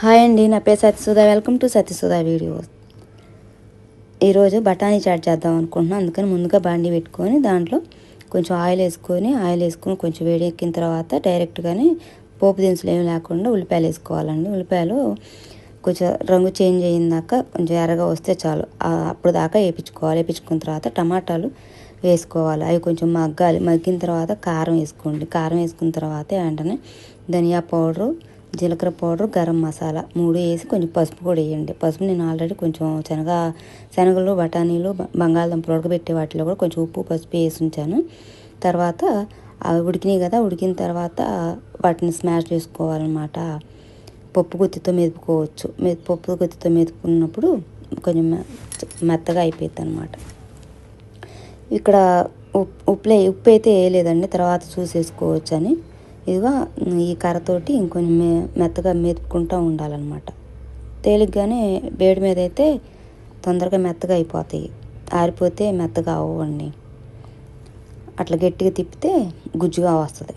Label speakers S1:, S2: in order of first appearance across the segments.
S1: Hi అండి నా పేరు Satyasudha. Welcome to Satyasudha videos. ఈరోజు బఠానీ చాట్ చేద్దాం అనుకుంటున్నాను అందుకని ముందుగా బండి పెట్టుకొని దాంట్లో కొంచెం ఆయిల్ వేసుకొని ఆయిల్ వేసుకొని కొంచెం వేడి ఎక్కిన తర్వాత డైరెక్ట్గానే పోపు దినుసులు ఏమి లేకుండా ఉల్లిపాయలు వేసుకోవాలండి. ఉల్లిపాయలు కొంచెం రంగు చేంజ్ అయిన దాకా కొంచెం ఎర్రగా వస్తే చాలు. అప్పుడు దాకా వేయించుకోవాలి వేయించుకున్న తర్వాత టమాటాలు వేసుకోవాలి. అవి కొంచెం మగ్గాలి. మగ్గిన తర్వాత కారం వేసుకోండి. కారం వేసుకున్న తర్వాత వెంటనే ధనియా పౌడరు జీలకర్ర పౌడర్ గరం మసాలా మూడు వేసి కొంచెం పసుపు కూడా వేయండి. పసుపు నేను ఆల్రెడీ కొంచెం శనగ శనగలు బఠానీలు బ- బంగాళదుంపలు ఉడకబెట్టే వాటిలో కూడా కొంచెం ఉప్పు పసుపు వేసి ఉంచాను. తర్వాత అవి ఉడికినాయి కదా ఉడికిన తర్వాత వాటిని స్మాష్ చేసుకోవాలన్నమాట. పప్పు గుత్తితో మెదుపుకోవచ్చు. మెదు పప్పు గుత్తితో మెదుపుకున్నప్పుడు కొంచెం మె- మెత్తగా అయిపోద్ది అనమాట ఇక్కడ ఉప్- ఉప్పులే ఉప్పు అయితే వేయలేదండి తర్వాత చూసేసుకోవచ్చు అని ఇదిగా ఈ కర్రతోటి ఇంకొంచెం మె మెత్తగా మెతుక్కుంటూ ఉండాలన్నమాట. తేలిగ్గానే వేడి మీద అయితే తొందరగా మెత్తగా అయిపోతాయి. ఆరిపోతే మెత్తగా అవ్వండి. అట్లా గట్టిగా తిప్పితే గుజ్జుగా వస్తుంది.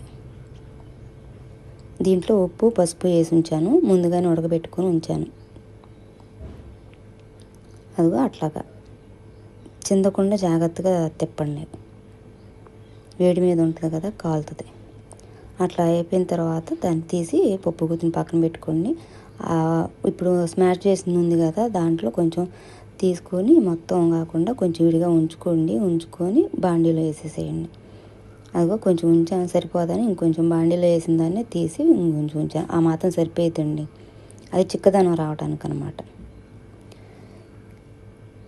S1: దీంట్లో ఉప్పు పసుపు వేసి ఉంచాను. ముందుగానే ఉడకబెట్టుకొని ఉంచాను. అదిగో అట్లాగా. చిందకుండా జాగ్రత్తగా తిప్పండి. వేడి మీద ఉంటుంది కదా కాలుతుంది. అట్లా అయిపోయిన తర్వాత దాన్ని తీసి పప్పు గుత్తిని పక్కన పెట్టుకోండి ఇప్పుడు స్మాష్ చేసింది ఉంది కదా దాంట్లో కొంచెం తీసుకొని మొత్తం కాకుండా కొంచెం విడిగా ఉంచుకోండి ఉంచుకొని బాండీలో వేసేసేయండి. అదిగో కొంచెం ఉంచాను సరిపోదని ఇంకొంచెం బాండీలో వేసిన దాన్ని తీసి ఇంకొంచెం ఉంచాను ఆ మాత్రం సరిపోతుందండి అది చిక్కదనం రావడానికి అనమాట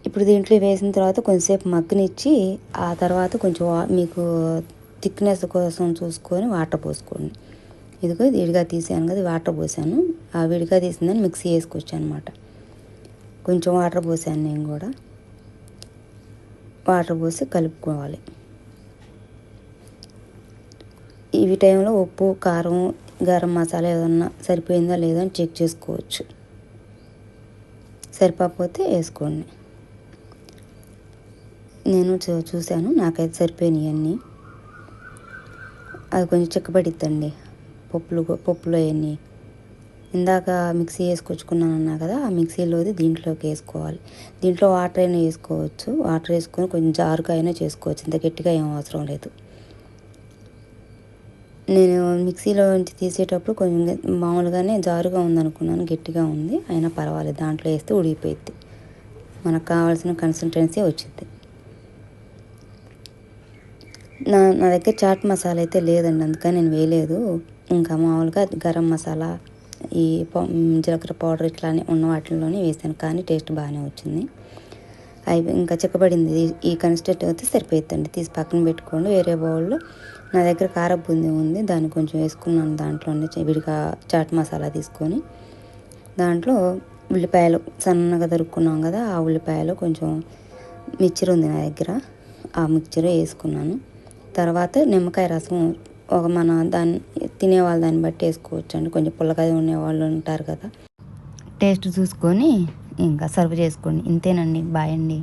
S1: ఇప్పుడు దీంట్లో వేసిన తర్వాత కొంచెంసేపు మగ్గనిచ్చి ఆ తర్వాత కొంచెం మీకు థిక్నెస్ కోసం చూసుకొని వాటర్ పోసుకోండి. ఇదిగో విడిగా తీసాను కదా వాటర్ పోసాను. ఆ విడిగా తీసిందని మిక్సీ వేసుకొచ్చాను అనమాట కొంచెం వాటర్ పోసాను నేను కూడా. వాటర్ పోసి కలుపుకోవాలి. ఇవి టైంలో ఉప్పు కారం గరం మసాలా ఏదన్నా సరిపోయిందా లేదా అని చెక్ చేసుకోవచ్చు. సరిపోకపోతే వేసుకోండి. నేను చూ- చూశాను నాకైతే సరిపోయినాయి అన్నీ. అది కొంచెం చిక్కబడిద్దండి. పప్పులు పప్పులో అవన్నీ. ఇందాక మిక్సీ వేసుకొచ్చుకున్నాను అన్నా కదా ఆ మిక్సీలోది దీంట్లోకి వేసుకోవాలి. దీంట్లో వాటర్ అయినా వేసుకోవచ్చు. వాటర్ వేసుకొని కొంచెం జారుగా అయినా చేసుకోవచ్చు. ఇంత గట్టిగా ఏం అవసరం లేదు. నేను మిక్సీలో నుంచి తీసేటప్పుడు కొంచెం మామూలుగానే జారుగా ఉందనుకున్నాను గట్టిగా ఉంది. అయినా పర్వాలేదు దాంట్లో వేస్తే ఉడిగిపోయిద్ది మనకు కావాల్సిన కన్సిస్టెన్సీ వచ్చింది నా నా దగ్గర చాట్ మసాలా అయితే లేదండి అందుకని నేను వేయలేదు. ఇంకా మామూలుగా గరం మసాలా ఈ జీలకర్ర పౌడర్ ఇట్లానే ఉన్న వాటిల్లోనే వేసాను కానీ టేస్ట్ బాగానే వచ్చింది. అవి ఇంకా చిక్కబడింది. ఈ- ఈ కన్సిస్టెంట్ అయితే సరిపోతుందండి తీసి పక్కన పెట్టుకోండి. వేరే బౌల్లో నా దగ్గర కార బూందీ ఉంది దాన్ని కొంచెం వేసుకున్నాను దాంట్లోనే విడిగా చాట్ మసాలా తీసుకొని. దాంట్లో ఉల్లిపాయలు సన్నగా దొరుకున్నాం కదా ఆ ఉల్లిపాయలు కొంచెం మిక్చర్ ఉంది నా దగ్గర ఆ మిక్చర్ వేసుకున్నాను. తర్వాత నిమ్మకాయ రసం ఒక మన దాన్ని తినేవాళ్ళు దాన్ని బట్టి వేసుకోవచ్చు అండి కొంచెం పుల్లగా ఉండేవాళ్ళు ఉంటారు కదా. టేస్ట్ చూసుకొని ఇంకా సర్వ్ చేసుకోండి. ఇంతేనండి. బాయ్ అండి.